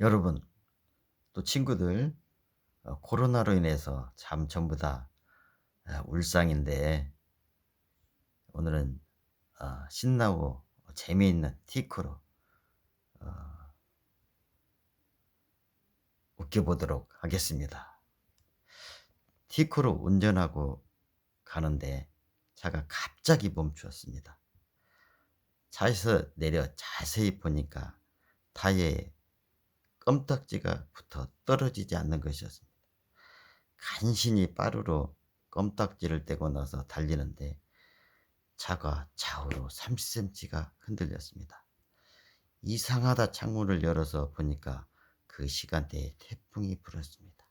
여러분, 또 친구들, 어, 코로나로 인해서 참 전부 다 아, 울상인데, 오늘은 어, 신나고 재미있는 티크로 어, 웃겨보도록 하겠습니다. 티크로 운전하고 가는데 차가 갑자기 멈추었습니다. 차에서 내려 자세히 보니까 타이어에 껌딱지가 붙어 떨어지지 않는 것이었습니다. 간신히 빠르로 껌딱지를 떼고 나서 달리는데 차가 좌우로 30cm가 흔들렸습니다. 이상하다 창문을 열어서 보니까 그 시간대에 태풍이 불었습니다.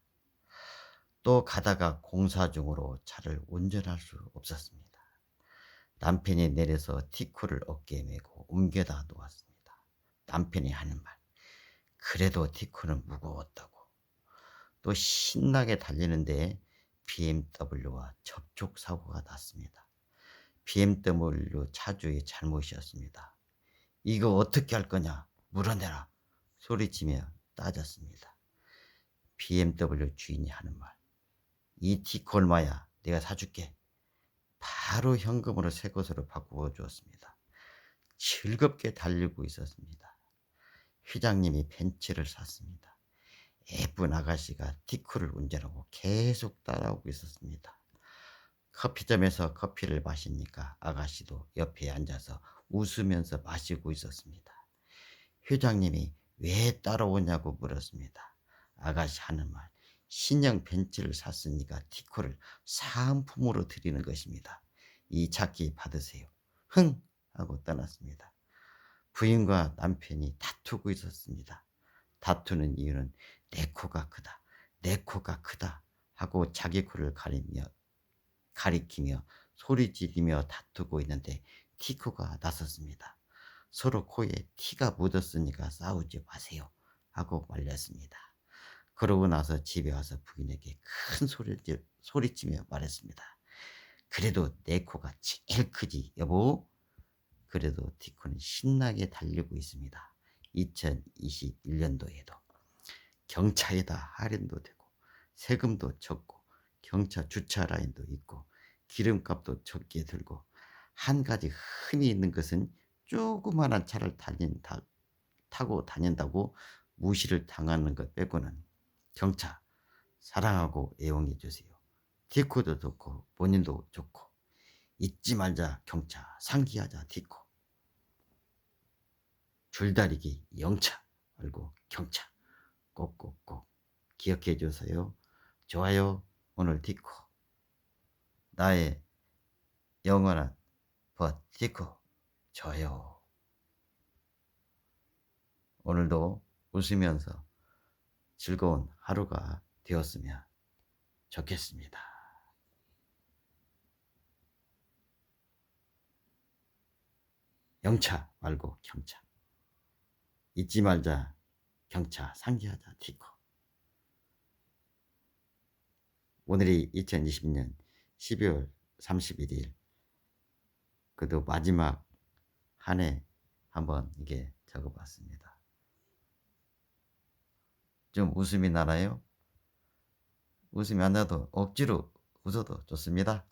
또 가다가 공사 중으로 차를 운전할 수 없었습니다. 남편이 내려서 티쿠를 어깨에 메고 옮겨다 놓았습니다. 남편이 하는 말. 그래도 티쿠는 무거웠다고. 또 신나게 달리는데 BMW와 접촉 사고가 났습니다. BMW 차주의 잘못이었습니다. 이거 어떻게 할 거냐? 물어내라. 소리치며 따졌습니다. BMW 주인이 하는 말. 이 티코 얼마야? 내가 사줄게. 바로 현금으로 새 것으로 바꾸어 주었습니다. 즐겁게 달리고 있었습니다. 회장님이 벤츠를 샀습니다. 예쁜 아가씨가 티쿠를 운전하고 계속 따라오고 있었습니다. 커피점에서 커피를 마시니까 아가씨도 옆에 앉아서 웃으면서 마시고 있었습니다. 회장님이 왜 따라오냐고 물었습니다. 아가씨 하는 말, 신형 벤츠를 샀으니까 티코를 사은품으로 드리는 것입니다. 이 찾기 받으세요. 흥! 하고 떠났습니다. 부인과 남편이 다투고 있었습니다. 다투는 이유는 내 코가 크다, 내 코가 크다 하고 자기 코를 가리며 가리키며 소리 지르며 다투고 있는데 티코가 나섰습니다. 서로 코에 티가 묻었으니까 싸우지 마세요 하고 말렸습니다. 그러고 나서 집에 와서 부인에게 큰 소리를 소리치며 말했습니다. 그래도 내 코가 제일 크지 여보. 그래도 티코는 신나게 달리고 있습니다. 2021년도에도 경차에다 할인도 되고 세금도 적고 경차 주차 라인도 있고 기름값도 적게 들고 한 가지 흠이 있는 것은 조그마한 차를 다닌 다, 타고 다닌다고 무시를 당하는 것 빼고는 경차 사랑하고 애용해 주세요. 디코도 좋고 본인도 좋고 잊지 말자 경차. 상기하자 디코. 줄다리기 영차. 말고 경차. 꼭꼭꼭 기억해 주세요. 좋아요. 오늘 디코. 나의 영원한 버티코. 좋아요. 오늘도 웃으면서 즐거운 하루가 되었으면 좋겠습니다. 영차 말고 경차. 잊지 말자 경차 상기하자 티코. 오늘이 2020년 12월 31일 그도 마지막 한 해 한번 이게 적어봤습니다. 좀 웃음이 나나요? 웃음이 안 나도 억지로 웃어도 좋습니다.